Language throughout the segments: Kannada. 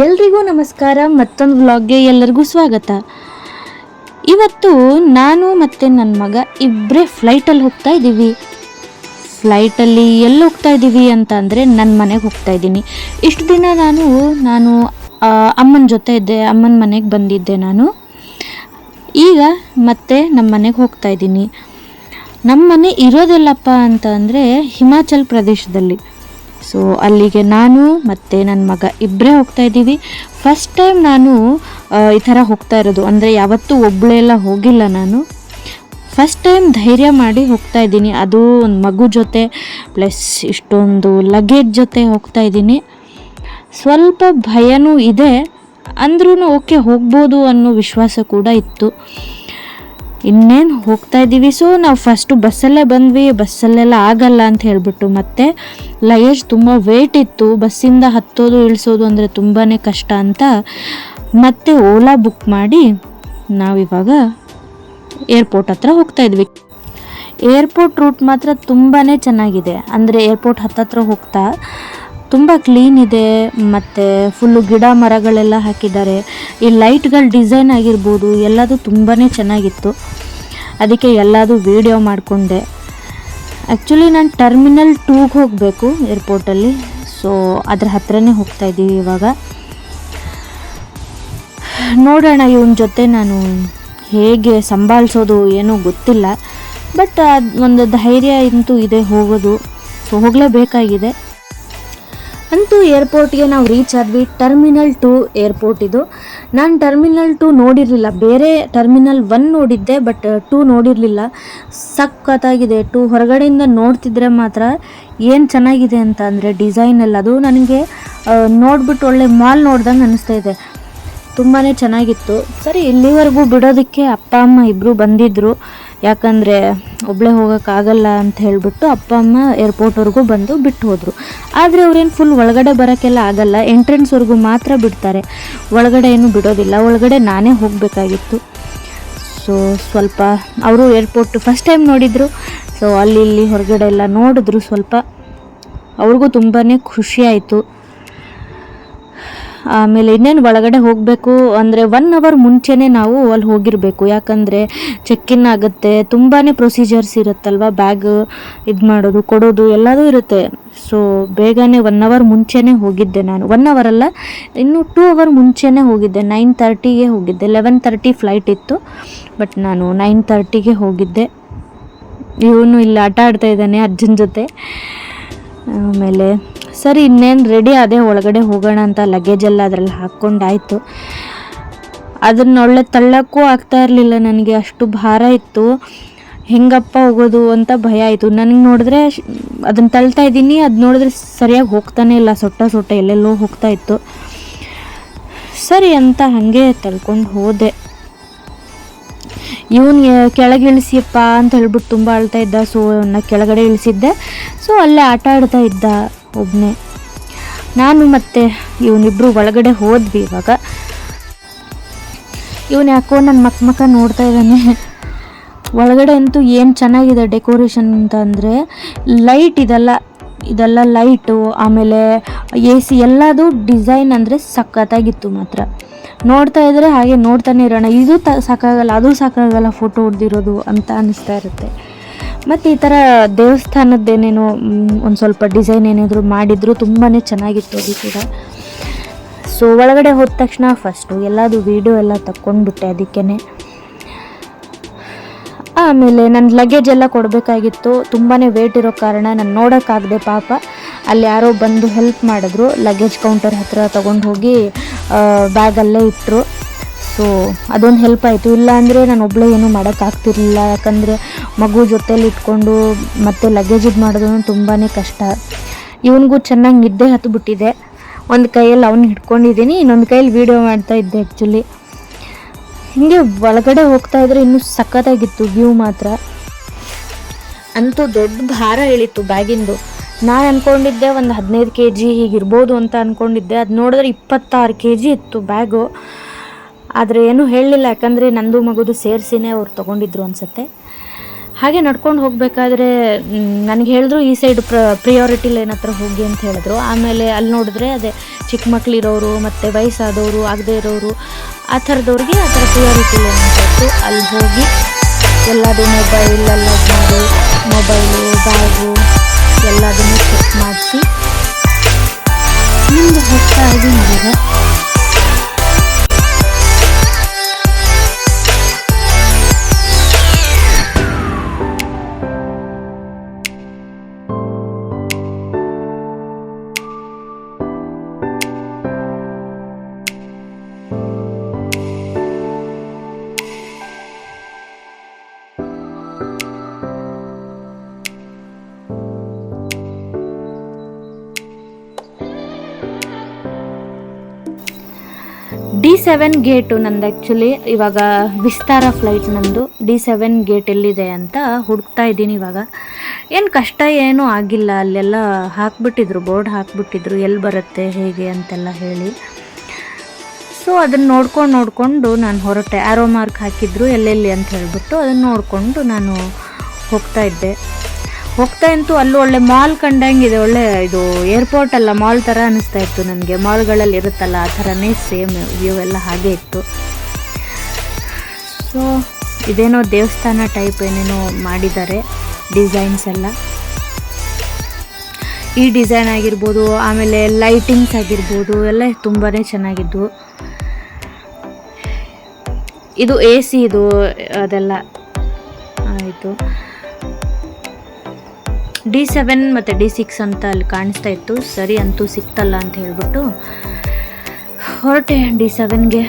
ಎಲ್ರಿಗೂ ನಮಸ್ಕಾರ, ಮತ್ತೊಂದು ವ್ಲಾಗ್ಗೆ ಎಲ್ಲರಿಗೂ ಸ್ವಾಗತ. ಇವತ್ತು ನಾನು ಮತ್ತು ನನ್ನ ಮಗ ಇಬ್ಬರೇ ಫ್ಲೈಟಲ್ಲಿ ಹೋಗ್ತಾ ಇದ್ದೀವಿ. ಫ್ಲೈಟಲ್ಲಿ ಎಲ್ಲಿ ಹೋಗ್ತಾ ಇದ್ದೀವಿ ಅಂತ ಅಂದರೆ ನನ್ನ ಮನೆಗೆ ಹೋಗ್ತಾ ಇದ್ದೀನಿ. ಇಷ್ಟು ದಿನ ನಾನು ನಾನು ಅಮ್ಮನ ಜೊತೆ ಇದ್ದೆ, ಅಮ್ಮನ ಮನೆಗೆ ಬಂದಿದ್ದೆ ನಾನು. ಈಗ ಮತ್ತೆ ನಮ್ಮ ಮನೆಗೆ ಹೋಗ್ತಾ ಇದ್ದೀನಿ. ನಮ್ಮ ಮನೆ ಇರೋದೆಲ್ಲಪ್ಪ ಅಂತ ಅಂದರೆ ಹಿಮಾಚಲ್ ಪ್ರದೇಶದಲ್ಲಿ. ಸೊ ಅಲ್ಲಿಗೆ ನಾನು ಮತ್ತು ನನ್ನ ಮಗ ಇಬ್ಬರೇ ಹೋಗ್ತಾ ಇದ್ದೀವಿ. ಫಸ್ಟ್ ಟೈಮ್ ನಾನು ಈ ಥರ ಹೋಗ್ತಾ ಇರೋದು. ಅಂದರೆ ಯಾವತ್ತೂ ಒಬ್ಬಳೇ ಎಲ್ಲ ಹೋಗಿಲ್ಲ ನಾನು. ಫಸ್ಟ್ ಟೈಮ್ ಧೈರ್ಯ ಮಾಡಿ ಹೋಗ್ತಾ ಇದ್ದೀನಿ. ಅದು ಒಂದು ಮಗು ಜೊತೆ ಪ್ಲಸ್ ಇಷ್ಟೊಂದು ಲಗೇಜ್ ಜೊತೆ ಹೋಗ್ತಾ ಇದ್ದೀನಿ. ಸ್ವಲ್ಪ ಭಯನೂ ಇದೆ. ಅಂದ್ರೂ ಓಕೆ ಹೋಗ್ಬೋದು ಅನ್ನೋ ವಿಶ್ವಾಸ ಕೂಡ ಇತ್ತು. ಇನ್ನೇನು ಹೋಗ್ತಾ ಇದ್ದೀವಿ ಸೊ ನಾವು ಫಸ್ಟು ಬಸ್ಸಲ್ಲೇ ಬಂದ್ವಿ. ಬಸ್ಸಲ್ಲೆಲ್ಲ ಆಗಲ್ಲ ಅಂತ ಹೇಳಿಬಿಟ್ಟು ಮತ್ತೆ ಲಗೇಜ್ ತುಂಬ ವೇಟ್ ಇತ್ತು. ಬಸ್ಸಿಂದ ಹತ್ತೋದು, ಇಳಿಸೋದು ಅಂದರೆ ತುಂಬಾ ಕಷ್ಟ ಅಂತ ಮತ್ತೆ ಓಲಾ ಬುಕ್ ಮಾಡಿ ನಾವಿವಾಗ ಏರ್ಪೋರ್ಟ್ ಹತ್ರ ಹೋಗ್ತಾ ಇದ್ವಿ. ಏರ್ಪೋರ್ಟ್ ರೂಟ್ ಮಾತ್ರ ತುಂಬಾ ಚೆನ್ನಾಗಿದೆ. ಅಂದರೆ ಏರ್ಪೋರ್ಟ್ ಹತ್ತತ್ರ ಹೋಗ್ತಾ ತುಂಬ ಕ್ಲೀನ್ ಇದೆ, ಮತ್ತು ಫುಲ್ಲು ಗಿಡ ಮರಗಳೆಲ್ಲ ಹಾಕಿದ್ದಾರೆ. ಈ ಲೈಟ್ಗಳ ಡಿಸೈನ್ ಆಗಿರ್ಬೋದು, ಎಲ್ಲದೂ ತುಂಬಾ ಚೆನ್ನಾಗಿತ್ತು. ಅದಕ್ಕೆ ಎಲ್ಲದು ವೀಡಿಯೋ ಮಾಡಿಕೊಂಡೆ. ಆ್ಯಕ್ಚುಲಿ ನಾನು ಟರ್ಮಿನಲ್ ಟೂಗೆ ಹೋಗಬೇಕು ಏರ್ಪೋರ್ಟಲ್ಲಿ ಸೊ ಅದ್ರ ಹತ್ರನೇ ಹೋಗ್ತಾ ಇದ್ದೀವಿ ಇವಾಗ. ನೋಡೋಣ ಇವನ ಜೊತೆ ನಾನು ಹೇಗೆ ಸಂಭಾಳಿಸೋದು ಏನೂ ಗೊತ್ತಿಲ್ಲ. ಬಟ್ ಅದು ಒಂದು ಧೈರ್ಯ ಅಂತೂ ಇದೆ ಹೋಗೋದು. ಸೊ ಹೋಗಲೇಬೇಕಾಗಿದೆ. ಅಂತೂ ಏರ್ಪೋರ್ಟ್ಗೆ ನಾವು ರೀಚ್ ಆದ್ವಿ. ಟರ್ಮಿನಲ್ ಟು ಏರ್ಪೋರ್ಟ್ ಇದು. ನಾನು ಟರ್ಮಿನಲ್ ಟು ನೋಡಿರಲಿಲ್ಲ. ಬೇರೆ ಟರ್ಮಿನಲ್ ಒನ್ ನೋಡಿದ್ದೆ ಬಟ್ ಟೂ ನೋಡಿರಲಿಲ್ಲ. ಸಖತ್ತಾಗಿದೆ. ಟು ಹೊರಗಡೆಯಿಂದ ನೋಡ್ತಿದ್ರೆ ಮಾತ್ರ ಏನು ಚೆನ್ನಾಗಿದೆ ಅಂತ ಅಂದರೆ ಡಿಸೈನ್ ಎಲ್ಲ. ಅದು ನನಗೆ ನೋಡ್ಬಿಟ್ಟು ಒಳ್ಳೆ ಮಾಲ್ ನೋಡ್ದಂಗೆ ಅನಿಸ್ತಾ ಇದೆ. ತುಂಬಾ ಚೆನ್ನಾಗಿತ್ತು. ಸರಿ, ಇಲ್ಲಿವರೆಗೂ ಬಿಡೋದಕ್ಕೆ ಅಪ್ಪ, ಅಮ್ಮ ಇಬ್ಬರು ಬಂದಿದ್ದರು ಯಾಕಂದರೆ ಒಬ್ಬಳೇ ಹೋಗೋಕ್ಕಾಗಲ್ಲ ಅಂತ ಹೇಳಿಬಿಟ್ಟು ಅಪ್ಪ, ಅಮ್ಮ ಏರ್ಪೋರ್ಟ್ವರೆಗೂ ಬಂದು ಬಿಟ್ಟು ಹೋದರು. ಆದರೆ ಅವ್ರೇನು ಫುಲ್ ಒಳಗಡೆ ಬರೋಕ್ಕೆಲ್ಲ ಆಗಲ್ಲ. ಎಂಟ್ರೆನ್ಸ್ವರೆಗೂ ಮಾತ್ರ ಬಿಡ್ತಾರೆ. ಒಳಗಡೆ ಏನು ಬಿಡೋದಿಲ್ಲ. ಒಳಗಡೆ ನಾನೇ ಹೋಗಬೇಕಾಗಿತ್ತು. ಸೊ ಸ್ವಲ್ಪ ಅವರು ಏರ್ಪೋರ್ಟ್ ಫಸ್ಟ್ ಟೈಮ್ ನೋಡಿದರು. ಸೊ ಅಲ್ಲಿ, ಇಲ್ಲಿ ಹೊರಗಡೆ ಎಲ್ಲ ನೋಡಿದ್ರು ಸ್ವಲ್ಪ. ಅವ್ರಿಗೂ ತುಂಬಾ ಖುಷಿಯಾಯಿತು ಆಮೇಲೆ ಇನ್ನೇನು ಒಳಗಡೆ ಹೋಗಬೇಕು ಅಂದರೆ ಒನ್ ಅವರ್ ಮುಂಚೆನೇ ನಾವು ಅಲ್ಲಿ ಹೋಗಿರಬೇಕು. ಯಾಕಂದರೆ ಚೆಕ್ ಇನ್ ಆಗುತ್ತೆ ತುಂಬಾ ಪ್ರೊಸೀಜರ್ಸ್ ಇರುತ್ತಲ್ವ? ಬ್ಯಾಗ್ ಇದು ಮಾಡೋದು, ಕೊಡೋದು ಎಲ್ಲದೂ ಇರುತ್ತೆ. ಸೊ ಬೇಗನೆ ಒನ್ ಅವರ್ ಮುಂಚೆನೇ ಹೋಗಿದ್ದೆ ನಾನು. ಒನ್ ಅವರ್ ಅಲ್ಲ, ಇನ್ನು ಟೂ ಅವರ್ ಮುಂಚೆನೇ ಹೋಗಿದ್ದೆ. ನೈನ್ ತರ್ಟಿಗೆ ಹೋಗಿದ್ದೆ. ಲೆವೆನ್ ತರ್ಟಿ ಫ್ಲೈಟ್ ಇತ್ತು. ಬಟ್ ನಾನು ನೈನ್ ತರ್ಟಿಗೆ ಹೋಗಿದ್ದೆ. ಇವನು ಇಲ್ಲಿ ಆಟ ಆಡ್ತಾ ಇದ್ದಾನೆ ಅಜ್ಜನ ಜೊತೆ. ಆಮೇಲೆ ಸರಿ, ಇನ್ನೇನು ರೆಡಿ ಅದೇ ಒಳಗಡೆ ಹೋಗೋಣ ಅಂತ ಲಗೇಜ್ ಎಲ್ಲ ಅದರಲ್ಲಿ ಹಾಕ್ಕೊಂಡಾಯಿತು. ಅದನ್ನ ಒಳ್ಳೆ ತಳ್ಳಕ್ಕೂ ಆಗ್ತಾ ಇರಲಿಲ್ಲ ನನಗೆ, ಅಷ್ಟು ಭಾರ ಇತ್ತು. ಹೆಂಗಪ್ಪ ಹೋಗೋದು ಅಂತ ಭಯ ಆಯಿತು. ನನಗೆ ನೋಡಿದ್ರೆ ಅದನ್ನು ತಳ್ತಾ ಇದ್ದೀನಿ, ಅದು ನೋಡಿದ್ರೆ ಸರಿಯಾಗಿ ಹೋಗ್ತಾನೆ ಇಲ್ಲ, ಸೊಟ್ಟ ಸೊಟ್ಟ ಎಲ್ಲೆಲ್ಲೋ ಹೋಗ್ತಾ ಇತ್ತು. ಸರಿ ಅಂತ ಹಾಗೆ ತಳ್ಕೊಂಡು ಹೋದೆ. ಇವನ್ ಕೆಳಗೆ ಇಳಿಸಿಯಪ್ಪ ಅಂತ ಹೇಳ್ಬಿಟ್ಟು ತುಂಬ ಅಳ್ತಾ ಇದ್ದ ಸೊ ಅವನ್ನ ಕೆಳಗಡೆ ಇಳಿಸಿದ್ದೆ. ಸೊ ಅಲ್ಲೇ ಆಟ ಆಡ್ತಾ ಇದ್ದ. ಒಬ್ಬನೇ ನಾನು ಮತ್ತೆ ಇವನಿಬ್ರು ಒಳಗಡೆ ಹೋದ್ವಿ ಇವಾಗ. ಇವನು ಯಾಕೋ ನನ್ನ ಮಕ್ಕ ಮಕ್ಕ ನೋಡ್ತಾ ಇದ್ದಾನೆ. ಒಳಗಡೆ ಅಂತೂ ಏನು ಚೆನ್ನಾಗಿದೆ ಡೆಕೋರೇಷನ್ ಅಂತ ಅಂದರೆ ಲೈಟ್ ಇದೆಲ್ಲ ಇದೆಲ್ಲ ಲೈಟು, ಆಮೇಲೆ ಎ ಸಿ ಎಲ್ಲದು ಡಿಸೈನ್ ಅಂದರೆ ಸಖತ್ತಾಗಿತ್ತು ಮಾತ್ರ. ನೋಡ್ತಾ ಇದ್ದರೆ ಹಾಗೆ ನೋಡ್ತಾನೆ ಇರೋಣ. ಇದು ತ ಸಾಕಾಗಲ್ಲ, ಅದು ಸಾಕಾಗಲ್ಲ ಫೋಟೋ ಹೊಡೆದಿರೋದು ಅಂತ ಅನಿಸ್ತಾ ಇರುತ್ತೆ. ಮತ್ತು ಈ ಥರ ದೇವಸ್ಥಾನದ್ದೇನೇನೋ ಒಂದು ಸ್ವಲ್ಪ ಡಿಸೈನ್ ಏನಾದರೂ ಮಾಡಿದ್ರು ತುಂಬಾ ಚೆನ್ನಾಗಿತ್ತು ಅದು ಕೂಡ. ಸೊ ಒಳಗಡೆ ಹೋದ ತಕ್ಷಣ ಫಸ್ಟು ಎಲ್ಲದು ವೀಡಿಯೋ ಎಲ್ಲ ತಕ್ಕೊಂಡ್ಬಿಟ್ಟೆ ಅದಕ್ಕೇ ಆಮೇಲೆ ನನ್ನ ಲಗೇಜ್ ಎಲ್ಲ ಕೊಡಬೇಕಾಗಿತ್ತು. ತುಂಬಾ ವೇಟ್ ಇರೋ ಕಾರಣ ನಾನು ನೋಡೋಕ್ಕಾಗದೆ ಪಾಪ. ಅಲ್ಲಿ ಯಾರೋ ಬಂದು ಹೆಲ್ಪ್ ಮಾಡಿದ್ರು. ಲಗೇಜ್ ಕೌಂಟರ್ ಹತ್ತಿರ ತೊಗೊಂಡು ಹೋಗಿ ಬ್ಯಾಗಲ್ಲೇ ಇಟ್ಟರು ಸೊ ಅದೊಂದು ಹೆಲ್ಪ್ ಆಯಿತು. ಇಲ್ಲ ಅಂದರೆ ನಾನು ಒಬ್ಬಳೇ ಏನೂ ಮಾಡೋಕ್ಕಾಗ್ತಿರ್ಲಿಲ್ಲ ಯಾಕಂದರೆ ಮಗು ಜೊತೇಲಿ ಇಟ್ಕೊಂಡು ಮತ್ತು ಲಗೇಜ್ ಇದು ಮಾಡೋದು ತುಂಬಾ ಕಷ್ಟ. ಇವನಿಗೂ ಚೆನ್ನಾಗಿ ನಿದ್ದೆ ಹತ್ಬಿಟ್ಟಿದೆ ಒಂದು ಕೈಯಲ್ಲಿ ಅವನ್ನ ಹಿಡ್ಕೊಂಡಿದ್ದೀನಿ, ಇನ್ನೊಂದು ಕೈಯಲ್ಲಿ ವೀಡಿಯೋ ಮಾಡ್ತಾ ಇದ್ದೆ ಆ್ಯಕ್ಚುಲಿ ಹಿಂಗೆ ಒಳಗಡೆ ಹೋಗ್ತಾ ಇದ್ರೆ ಇನ್ನೂ ಸಖತ್ತಾಗಿತ್ತು ವ್ಯೂ ಮಾತ್ರ. ಅಂತೂ ದೊಡ್ಡ ಭಾರ ಇಳಿತು ಬ್ಯಾಗಿಂದು. ನಾನು ಅಂದ್ಕೊಂಡಿದ್ದೆ ಒಂದು ಹದಿನೈದು ಕೆ ಜಿ ಹೀಗಿರ್ಬೋದು ಅಂತ ಅಂದ್ಕೊಂಡಿದ್ದೆ ಅದು ನೋಡಿದ್ರೆ ಇಪ್ಪತ್ತಾರು ಕೆ ಜಿ ಇತ್ತು ಬ್ಯಾಗು. ಆದರೆ ಏನೂ ಹೇಳಲಿಲ್ಲ, ಯಾಕಂದರೆ ನಂದು ಮಗುದು ಸೇರಿಸಿನೇ ಅವ್ರು ತೊಗೊಂಡಿದ್ರು ಅನಿಸುತ್ತೆ. ಹಾಗೆ ನಡ್ಕೊಂಡು ಹೋಗಬೇಕಾದ್ರೆ ನನಗೆ ಹೇಳಿದ್ರು ಈ ಸೈಡ್ ಪ್ರ ಪ್ರಿಯಾರಿಟಿ ಲೈನ್ ಹತ್ರ ಹೋಗಿ ಅಂತ ಹೇಳಿದ್ರು. ಆಮೇಲೆ ಅಲ್ಲಿ ನೋಡಿದ್ರೆ ಅದೇ ಚಿಕ್ಕ ಮಕ್ಕಳಿರೋರು ಮತ್ತು ವಯಸ್ಸಾದವರು, ಆಗದೇ ಇರೋರು, ಆ ಥರದವ್ರಿಗೆ ಆ ಥರ ಪ್ರಿಯಾರಿಟಿ ಲೈನ್ ಅಂತಿತ್ತು ಅಲ್ಲಿ ಹೋಗಿ ಎಲ್ಲದೂ ಮೊಬೈಲ್ ಎಲ್ಲ ಮಾಡಿ ಮೊಬೈಲು ಬ್ಯಾಗು ಎಲ್ಲದನ್ನೂ ಚೆಕ್ ಮಾಡಿಸಿ, ಮುಂದೆ ಹೋಗ್ತಾ ಇದ್ದೀನಿ ಇವಾಗ ಸೆವೆನ್ ಗೇಟು ನಂದು ಆ್ಯಕ್ಚುಲಿ ಇವಾಗ ವಿಸ್ತಾರ ಫ್ಲೈಟ್ ನಂದು. ಡಿ ಸೆವೆನ್ ಗೇಟ್ ಎಲ್ಲಿದೆ ಅಂತ ಹುಡುಕ್ತಾ ಇದ್ದೀನಿ ಇವಾಗ. ಏನು ಕಷ್ಟ ಏನೂ ಆಗಿಲ್ಲ, ಅಲ್ಲೆಲ್ಲ ಹಾಕ್ಬಿಟ್ಟಿದ್ರು, ಬೋರ್ಡ್ ಹಾಕ್ಬಿಟ್ಟಿದ್ರು ಎಲ್ಲಿ ಬರುತ್ತೆ, ಹೇಗೆ ಅಂತೆಲ್ಲ ಹೇಳಿ. ಸೊ ಅದನ್ನು ನೋಡ್ಕೊಂಡು ನೋಡಿಕೊಂಡು ನಾನು ಹೊರಟೆ. ಆರೋ ಮಾರ್ಕ್ ಹಾಕಿದ್ರು, ಎಲ್ಲೆಲ್ಲಿ ಅಂತ ಹೇಳ್ಬಿಟ್ಟು ಅದನ್ನು ನೋಡಿಕೊಂಡು ನಾನು ಹೋಗ್ತಾ ಇದ್ದೆ. ಹೋಗ್ತಾ ಇಂತೂ ಅಲ್ಲೂ ಒಳ್ಳೆ ಮಾಲ್ ಕಂಡಂಗಿದೆ. ಒಳ್ಳೆ ಇದು ಏರ್ಪೋರ್ಟ್ ಅಲ್ಲ, ಮಾಲ್ ಥರ ಅನಿಸ್ತಾ ಇತ್ತು ನನಗೆ ಮಾಲ್ಗಳಲ್ಲಿ ಇರುತ್ತಲ್ಲ, ಆ ಥರನೇ ಸೇಮ್ ವ್ಯೂ ಎಲ್ಲ ಹಾಗೆ ಇತ್ತು. ಸೊ ಇದೇನೋ ದೇವಸ್ಥಾನ ಟೈಪ್ ಏನೇನೋ ಮಾಡಿದ್ದಾರೆ ಡಿಸೈನ್ಸ್ ಎಲ್ಲ. ಈ ಡಿಸೈನ್ ಆಗಿರ್ಬೋದು, ಆಮೇಲೆ ಲೈಟಿಂಗ್ಸ್ ಆಗಿರ್ಬೋದು, ಎಲ್ಲ ತುಂಬಾ ಚೆನ್ನಾಗಿದ್ವು ಇದು ಎ ಸಿ ಇದು ಅದೆಲ್ಲ. ಆಯಿತು. ಡಿ ಸೆವೆನ್ ಮತ್ತು ಡಿ ಸಿಕ್ಸ್ ಅಂತ ಅಲ್ಲಿ ಕಾಣಿಸ್ತಾ ಇತ್ತು. ಸರಿ ಅಂತೂ ಸಿಕ್ತಲ್ಲ ಅಂತ ಹೇಳ್ಬಿಟ್ಟು ಹೊರಟೆ ಡಿ ಸೆವೆನ್ಗೆ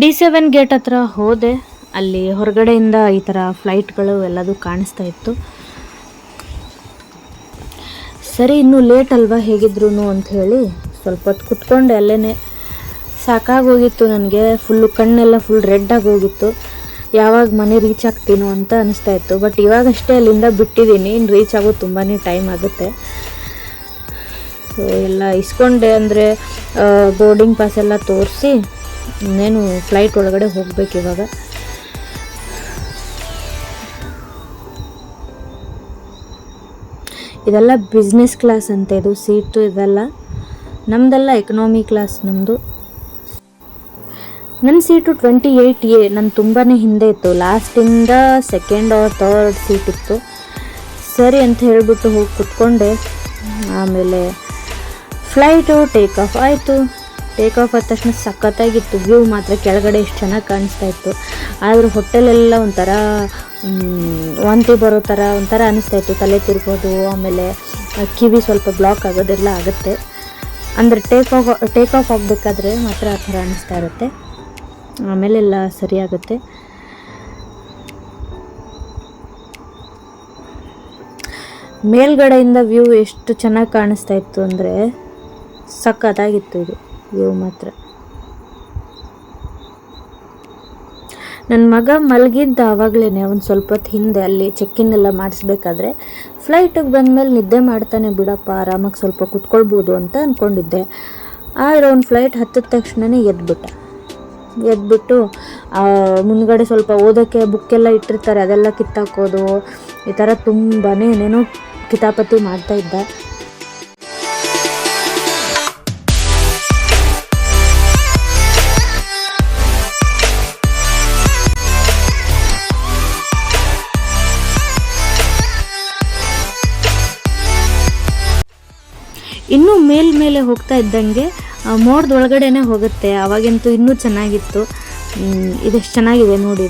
ಡಿ ಸೆವೆನ್ ಗೇಟ್ ಹತ್ರ ಹೋದೆ. ಅಲ್ಲಿ ಹೊರಗಡೆಯಿಂದ ಈ ಥರ ಫ್ಲೈಟ್ಗಳು ಎಲ್ಲದೂ ಕಾಣಿಸ್ತಾ ಇತ್ತು. ಸರಿ, ಇನ್ನೂ ಲೇಟ್ ಅಲ್ವಾ? ಹೇಗಿದ್ರು ಅಂತ ಹೇಳಿ ಸ್ವಲ್ಪ ಹೊತ್ತು ಕುತ್ಕೊಂಡೆ ಅಲ್ಲೇ ಸಾಕಾಗೋಗಿತ್ತು ನನಗೆ. ಫುಲ್ಲು ಕಣ್ಣೆಲ್ಲ ಫುಲ್ ರೆಡ್ ಆಗೋಗಿತ್ತು. ಯಾವಾಗ ಮನೆ ರೀಚ್ ಆಗ್ತೀನೋ ಅಂತ ಅನಿಸ್ತಾ ಇತ್ತು. ಬಟ್ ಇವಾಗಷ್ಟೇ ಅಲ್ಲಿಂದ ಬಿಟ್ಟಿದ್ದೀನಿ. ಇನ್ನು ರೀಚ್ ಆಗೋದು ತುಂಬಾ ಟೈಮ್ ಆಗುತ್ತೆ. ಸೊ ಎಲ್ಲ ಇಸ್ಕೊಂಡೆ ಅಂದರೆ ಬೋರ್ಡಿಂಗ್ ಪಾಸ್ ಎಲ್ಲ ತೋರಿಸಿ ಇನ್ನೇನು ಫ್ಲೈಟ್ ಒಳಗಡೆ ಹೋಗ್ಬೇಕು ಇವಾಗ. ಇದೆಲ್ಲ ಬಿಸ್ನೆಸ್ ಕ್ಲಾಸ್ ಅಂತ ಇದು ಸೀಟು ಇದೆಲ್ಲ. ನಮ್ಮದೆಲ್ಲ ಎಕನಾಮಿ ಕ್ಲಾಸ್ ನಮ್ಮದು ನನ್ನ ಸೀಟು ಟ್ವೆಂಟಿ ಏಯ್ಟ್ ಎ ನನ್ನ ತುಂಬಾ ಹಿಂದೆ ಇತ್ತು. ಲಾಸ್ಟಿಂದ ಸೆಕೆಂಡ್ ಆರ್ ಥರ್ಡ್ ಸೀಟ್ ಇತ್ತು. ಸರಿ ಅಂತ ಹೇಳಿಬಿಟ್ಟು ಹೋಗಿ ಕುತ್ಕೊಂಡೆ. ಆಮೇಲೆ ಫ್ಲೈಟು ಟೇಕ್ ಆಫ್ ಆಯಿತು. ಟೇಕ್ ಆಫ್ ಆದ ತಕ್ಷಣ ಸಖತ್ತಾಗಿತ್ತು. ವ್ಯೂ ಮಾತ್ರ ಕೆಳಗಡೆ ಎಷ್ಟು ಚೆನ್ನಾಗಿ ಕಾಣಿಸ್ತಾ ಇತ್ತು. ಆದರೂ ಹೋಟೆಲೆಲ್ಲ ಒಂಥರ ವಾಂತಿ ಬರೋ ಥರ ಒಂಥರ ಅನಿಸ್ತಾ ಇತ್ತು ತಲೆ ತಿರ್ಬೋದು ಆಮೇಲೆ ಕಿವಿ ಸ್ವಲ್ಪ ಬ್ಲಾಕ್ ಆಗೋದೆಲ್ಲ ಆಗುತ್ತೆ. ಅಂದರೆ ಟೇಕ್ ಆಫ್ ಟೇಕ್ ಆಫ್ ಆಗಬೇಕಾದ್ರೆ ಮಾತ್ರ ಆ ಥರ ಅನಿಸ್ತಾ ಇರುತ್ತೆ. ಆಮೇಲೆಲ್ಲ ಸರಿಯಾಗುತ್ತೆ ಮೇಲ್ಗಡೆಯಿಂದ ವ್ಯೂ ಎಷ್ಟು ಚೆನ್ನಾಗಿ ಕಾಣಿಸ್ತಾ ಇತ್ತು ಅಂದರೆ ಸಖತ್ತಾಗಿತ್ತು ಇದು ವ್ಯೂ ಮಾತ್ರ. ನನ್ನ ಮಗ ಮಲಗಿದ್ದ ಆವಾಗಲೇ ಒಂದು ಸ್ವಲ್ಪ ಹೊತ್ತು ಹಿಂದೆ ಅಲ್ಲಿ ಚೆಕ್ಕಿನ್ ಎಲ್ಲ ಮಾಡಿಸ್ಬೇಕಾದ್ರೆ ಫ್ಲೈಟಿಗೆ ಬಂದಮೇಲೆ ನಿದ್ದೆ ಮಾಡ್ತಾನೆ, ಬಿಡಪ್ಪ, ಆರಾಮಾಗಿ ಸ್ವಲ್ಪ ಕುತ್ಕೊಳ್ಬೋದು ಅಂತ ಅಂದ್ಕೊಂಡಿದ್ದೆ ಆದರೆ ಅವ್ನು ಫ್ಲೈಟ್ ಹತ್ತಿದ ತಕ್ಷಣವೇ ಎದ್ಬಿಟ್ಟ. ಎದ್ಬಿಟ್ಟು ಮುಂದ್ಗಡೆ ಸ್ವಲ್ಪ ಓದೋಕ್ಕೆ ಬುಕ್ಕೆಲ್ಲ ಇಟ್ಟಿರ್ತಾರೆ, ಅದೆಲ್ಲ ಕಿತ್ತಾಕೋದು ಈ ಥರ ತುಂಬಾ ಏನೇನೋ ಕಿತಾಪತಿ ಮಾಡ್ತಾ ಇದ್ದ. ಇನ್ನೂ ಮೇಲ್ಮೇಲೆ ಹೋಗ್ತಾ ಇದ್ದಂಗೆ ಮೋಡದೊಳಗಡೆನೆ ಹೋಗುತ್ತೆ. ಅವಾಗಂತೂ ಇನ್ನೂ ಚೆನ್ನಾಗಿತ್ತು. ಇದೆಷ್ಟು ಚೆನ್ನಾಗಿದೆ ನೋಡಿ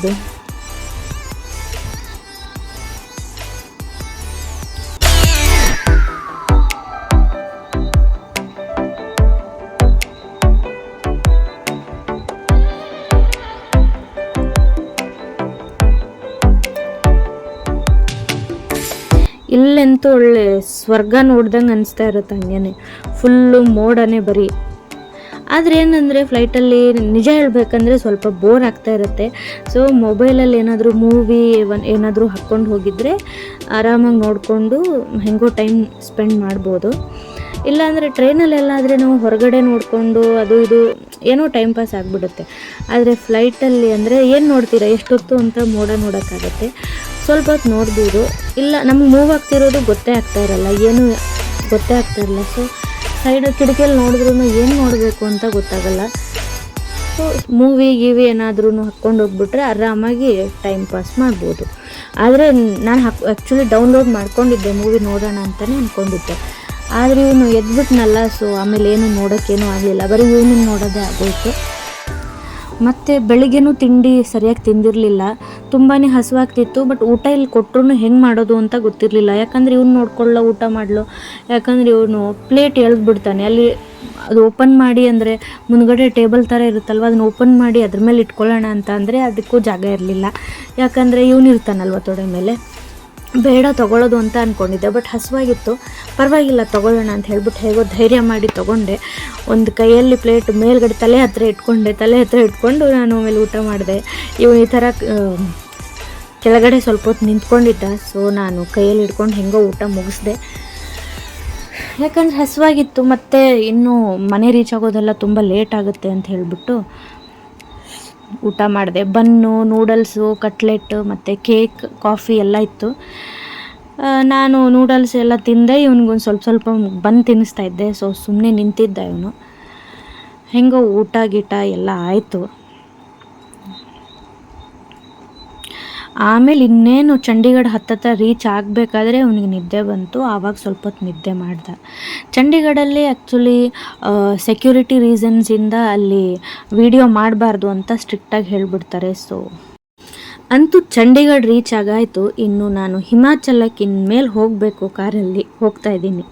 ಇಲ್ಲಂತೂ ಒಳ್ಳೆ ಸ್ವರ್ಗ ನೋಡ್ದಂಗೆ ಅನಿಸ್ತಾ ಇರುತ್ತೆ ಹಂಗೇನೆ. ಫುಲ್ಲು ಮೋಡನೇ ಬರೀ. ಆದರೆ ಏನಂದರೆ ಫ್ಲೈಟಲ್ಲಿ ನಿಜ ಹೇಳಬೇಕಂದ್ರೆ ಸ್ವಲ್ಪ ಬೋರ್ ಆಗ್ತಾ ಇರುತ್ತೆ. ಸೊ ಮೊಬೈಲಲ್ಲಿ ಏನಾದರೂ ಮೂವಿ ಏನಾದರೂ ಹಾಕ್ಕೊಂಡು ಹೋಗಿದ್ರೆ ಆರಾಮಾಗಿ ನೋಡಿಕೊಂಡು ಹೆಂಗೋ ಟೈಮ್ ಸ್ಪೆಂಡ್ ಮಾಡ್ಬೋದು. ಇಲ್ಲಾಂದರೆ ಟ್ರೈನಲ್ಲೆಲ್ಲಾದರೆ ನಾವು ಹೊರಗಡೆ ನೋಡಿಕೊಂಡು ಅದು ಇದು ಏನೋ ಟೈಮ್ ಪಾಸ್ ಆಗಿಬಿಡುತ್ತೆ. ಆದರೆ ಫ್ಲೈಟಲ್ಲಿ ಅಂದರೆ ಏನು ನೋಡ್ತೀರಾ, ಎಷ್ಟೊತ್ತು ಅಂತ ಮೋಡ ನೋಡೋಕ್ಕಾಗತ್ತೆ. ಸ್ವಲ್ಪ ಹೊತ್ತು ನೋಡ್ಬೋದು ಇಲ್ಲ, ನಮ್ಗೆ ಮೂವ್ ಆಗ್ತಿರೋದು ಗೊತ್ತೇ ಆಗ್ತಾ ಇರಲ್ಲ. ಏನು ಗೊತ್ತೇ ಆಗ್ತಾ ಇರಲ್ಲ. ಸೊ ಸೈಡ್ ಕಿಟಕಿಯಲ್ಲಿ ನೋಡಿದ್ರೂ ಏನು ನೋಡಬೇಕು ಅಂತ ಗೊತ್ತಾಗಲ್ಲ. ಸೊ ಮೂವಿ ಗೀವಿ ಏನಾದ್ರೂ ಹಾಕ್ಕೊಂಡು ಹೋಗ್ಬಿಟ್ರೆ ಆರಾಮಾಗಿ ಟೈಮ್ ಪಾಸ್ ಮಾಡ್ಬೋದು. ಆದರೆ ನಾನು ಹಾಕ್ ಆ್ಯಕ್ಚುಲಿ ಡೌನ್ಲೋಡ್ ಮಾಡ್ಕೊಂಡಿದ್ದೆ ಮೂವಿ ನೋಡೋಣ ಅಂತಲೇ ಅಂದ್ಕೊಂಡಿದ್ದೆ ಆದರೆ ಇವನು ಎದ್ಬಿಟ್ನಲ್ಲ ಸೊ ಆಮೇಲೆ ಏನು ನೋಡೋಕ್ಕೇನು ಆಗಲಿಲ್ಲ. ಬರೀ ಇವನು ನೋಡೋದೇ ಆಗೋಯ್ತು. ಮತ್ತು ಬೆಳಿಗ್ಗೆನೂ ತಿಂಡಿ ಸರಿಯಾಗಿ ತಿಂದಿರಲಿಲ್ಲ. ತುಂಬಾ ಹಸುವಾಗ್ತಿತ್ತು ಬಟ್ ಊಟ ಇಲ್ಲಿ ಕೊಟ್ಟರು ಹೆಂಗೆ ಮಾಡೋದು ಅಂತ ಗೊತ್ತಿರಲಿಲ್ಲ. ಯಾಕಂದರೆ ಇವ್ನು ನೋಡ್ಕೊಳ್ಳೋ ಊಟ ಮಾಡಲು. ಯಾಕಂದರೆ ಇವನು ಪ್ಲೇಟ್ ಎಳ್ದ್ಬಿಡ್ತಾನೆ. ಅಲ್ಲಿ ಅದು ಓಪನ್ ಮಾಡಿ ಅಂದರೆ ಮುಂದ್ಗಡೆ ಟೇಬಲ್ ಥರ ಇರುತ್ತಲ್ವ, ಅದನ್ನ ಓಪನ್ ಮಾಡಿ ಅದ್ರ ಮೇಲೆ ಇಟ್ಕೊಳ್ಳೋಣ ಅಂತ ಅಂದರೆ ಅದಕ್ಕೂ ಜಾಗ ಇರಲಿಲ್ಲ. ಯಾಕಂದರೆ ಇವನು ಇರ್ತಾನಲ್ವ ತೊಡೆ ಮೇಲೆ. ಬೇಡ ತೊಗೊಳ್ಳೋದು ಅಂತ ಅಂದ್ಕೊಂಡಿದ್ದೆ ಬಟ್ ಹಸುವಾಗಿತ್ತು. ಪರವಾಗಿಲ್ಲ, ತೊಗೊಳ್ಳೋಣ ಅಂತ ಹೇಳ್ಬಿಟ್ಟು ಹೇಗೋ ಧೈರ್ಯ ಮಾಡಿ ತೊಗೊಂಡೆ. ಒಂದು ಕೈಯಲ್ಲಿ ಪ್ಲೇಟ್ ಮೇಲ್ಗಡೆ ತಲೆ ಹತ್ರ ಇಟ್ಕೊಂಡೆ, ತಲೆ ಹತ್ರ ಇಟ್ಕೊಂಡು ನಾನು ಆಮೇಲೆ ಊಟ ಮಾಡಿದೆ. ಇವು ಈ ಥರ ಕೆಳಗಡೆ ಸ್ವಲ್ಪ ಹೊತ್ತು ನಿಂತ್ಕೊಂಡಿದ್ದ ಸೊ ನಾನು ಕೈಯಲ್ಲಿ ಇಟ್ಕೊಂಡು ಹೆಂಗೋ ಊಟ ಮುಗಿಸ್ದೆ. ಯಾಕಂದ್ರೆ ಹಸುವಾಗಿತ್ತು, ಮತ್ತು ಇನ್ನೂ ಮನೆ ರೀಚ್ ಆಗೋದೆಲ್ಲ ತುಂಬ ಲೇಟ್ ಆಗುತ್ತೆ ಅಂತ ಹೇಳಿಬಿಟ್ಟು ಊಟ ಮಾಡಿದೆ. ಬನ್ನು, ನೂಡಲ್ಸು, ಕಟ್ಲೆಟ್ ಮತ್ತು ಕೇಕ್, ಕಾಫಿ ಎಲ್ಲ ಇತ್ತು. ನಾನು ನೂಡಲ್ಸ್ ಎಲ್ಲ ತಿಂದೆ. ಇವನಿಗೊಂದು ಸ್ವಲ್ಪ ಸ್ವಲ್ಪ ಬನ್ ತಿನ್ನಿಸ್ತಾ ಇದ್ದೆ. ಸೊ ಸುಮ್ಮನೆ ನಿಂತಿದ್ದ ಇವನು. ಹೆಂಗೋ ಊಟ ಗೀಟ ಎಲ್ಲ ಆಯಿತು. ಆಮೇಲೆ ಇನ್ನೇನು ಚಂಡೀಗಢ ಹತ್ತತ್ರ ರೀಚ್ ಆಗಬೇಕಾದ್ರೆ ಅವನಿಗೆ ನಿದ್ದೆ ಬಂತು, ಆವಾಗ ಸ್ವಲ್ಪ ಹೊತ್ತು ನಿದ್ದೆ ಮಾಡ್ದ. ಚಂಡೀಗಢಲ್ಲಿ ಆ್ಯಕ್ಚುಲಿ ಸೆಕ್ಯೂರಿಟಿ ರೀಸನ್ಸಿಂದ ಅಲ್ಲಿ ವಿಡಿಯೋ ಮಾಡಬಾರ್ದು ಅಂತ ಸ್ಟ್ರಿಕ್ಟಾಗಿ ಹೇಳಿಬಿಡ್ತಾರೆ ಸೊ ಅಂತೂ ಚಂಡೀಗಢ ರೀಚ್ ಆಗಾಯಿತು. ಇನ್ನು ನಾನು ಹಿಮಾಚಲಕ್ಕೆ ಇನ್ಮೇಲೆ ಹೋಗಬೇಕು ಕಾರಲ್ಲಿ, ಹೋಗ್ತಾ ಇದ್ದೀನಿ.